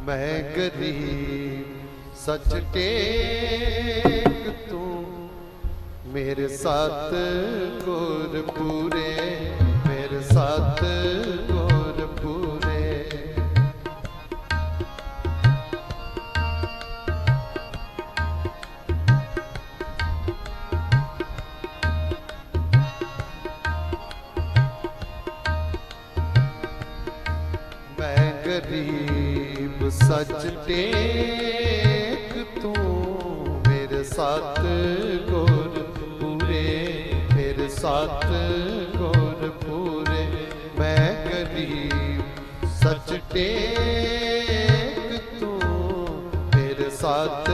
ਮੈਂ ਗਰੀਬ ਸੱਚ ਟੇਕ ਤੂੰ ਮੇਰੇ ਸਾਥ ਗੁਰ ਪੂਰੇ। ਸੱਚ ਟੇਕ ਤੂੰ ਮੇਰੇ ਸਤ ਗੁਰ ਪੂਰੇ ਮੇਰੇ ਸਤ ਗੁਰ ਪੂਰੇ। ਮੈਂ ਗਰੀਬ ਸੱਚ ਟੇਕ ਤੂੰ ਮੇਰੇ ਸਤ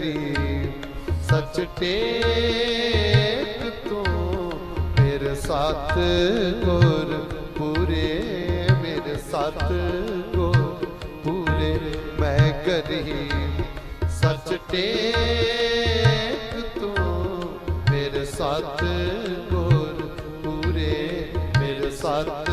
ਮੈਂ ਸੱਚ ਟੇਕ ਤੂੰ ਮੇਰੇ ਸਤ ਗੁਰ ਪੂਰੇ ਮੇਰੇ ਸਤ ਗੁਰ ਪੂਰੇ। ਮੈਂ ਗਰੀਬ ਸੱਚ ਟੇਕ ਤੂੰ ਮੇਰੇ ਸਤ ਗੁਰ ਪੂਰੇ ਮੇਰੇ ਸਤ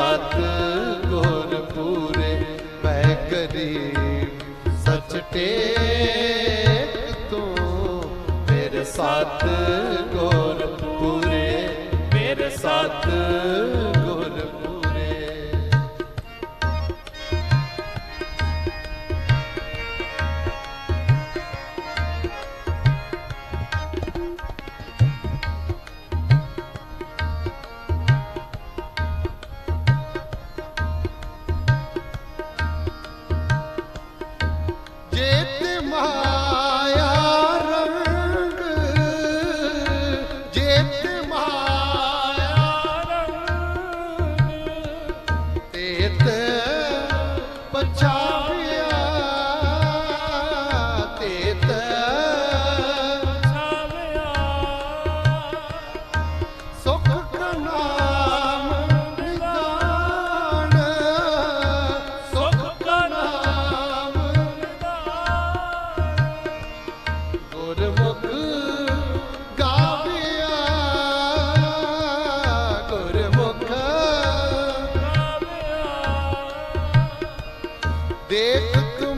ਸਤ ਗੁਰ ਪੂਰੇ ਮੈਂ ਗਰੀਬ ਸੱਚ ਟੇਕ ਤੂੰ। ਮੇਰੇ ਸਤ ਗੁਰ ਪੂਰੇ ਮੇਰੇ ਸਤ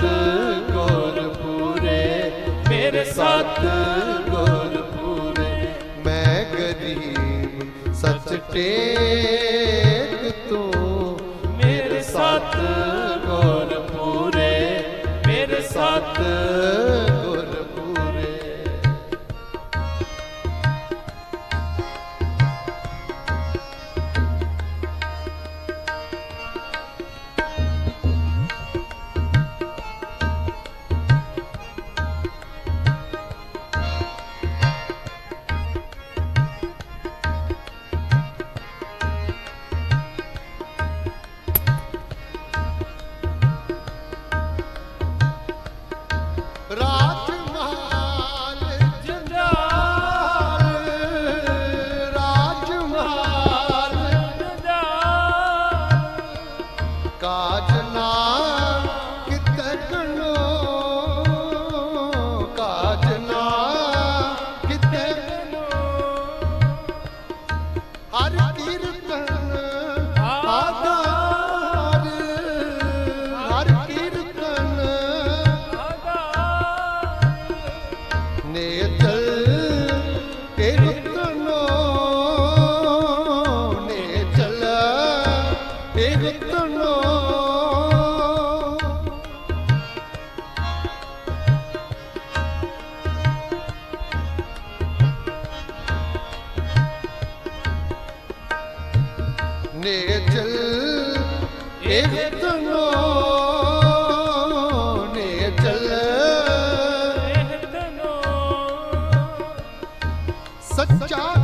ਸਤ ਗੁਰ ਪੂਰੇ ਮੇਰੇ ਸਤ ਗੁਰ ਪੂਰੇ ਮੈਂ ਗਰੀਬ ਸੱਚ ਟੇ ਸੱਚਾ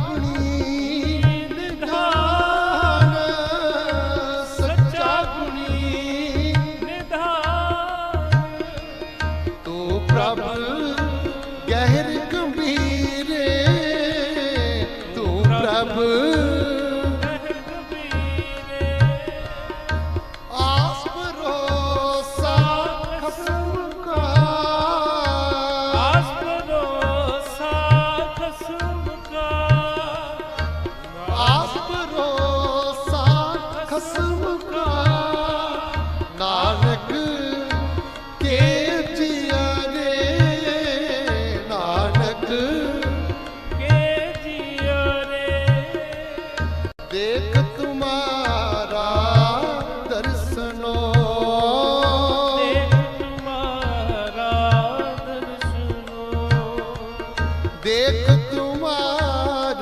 ਦੇਖ ਤੁਮਾਰ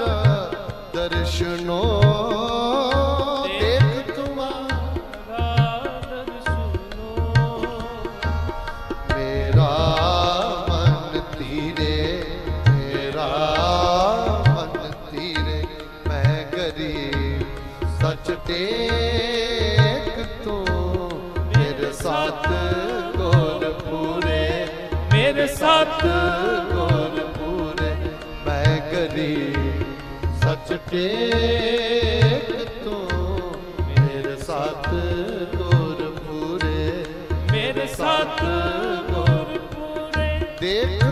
ਦਰਸ਼ਨੋ, ਦੇਖ ਤੁਮਾਰ ਦਰਸ਼ਨੋ। ਮੇਰਾ ਮਨ ਤੀਰੇ, ਮੇਰਾ ਮਨ ਤੀਰੇ, ਮੈਂ ਗਰੀਬ ਸੱਚ ਟੇਕ ਤੂੰ। ਮੇਰੇ ਸਾਥ ਕੋਲ ਪੂਰੇ, ਮੇਰੇ ਸਾਥ ਟੇਕ ਤੋਂ ਮੇਰੇ ਸਤ ਗੁਰ ਪੂਰੇ ਮੇਰੇ ਸਤ ਗੁਰ ਪੂਰੇ ਦੇਵ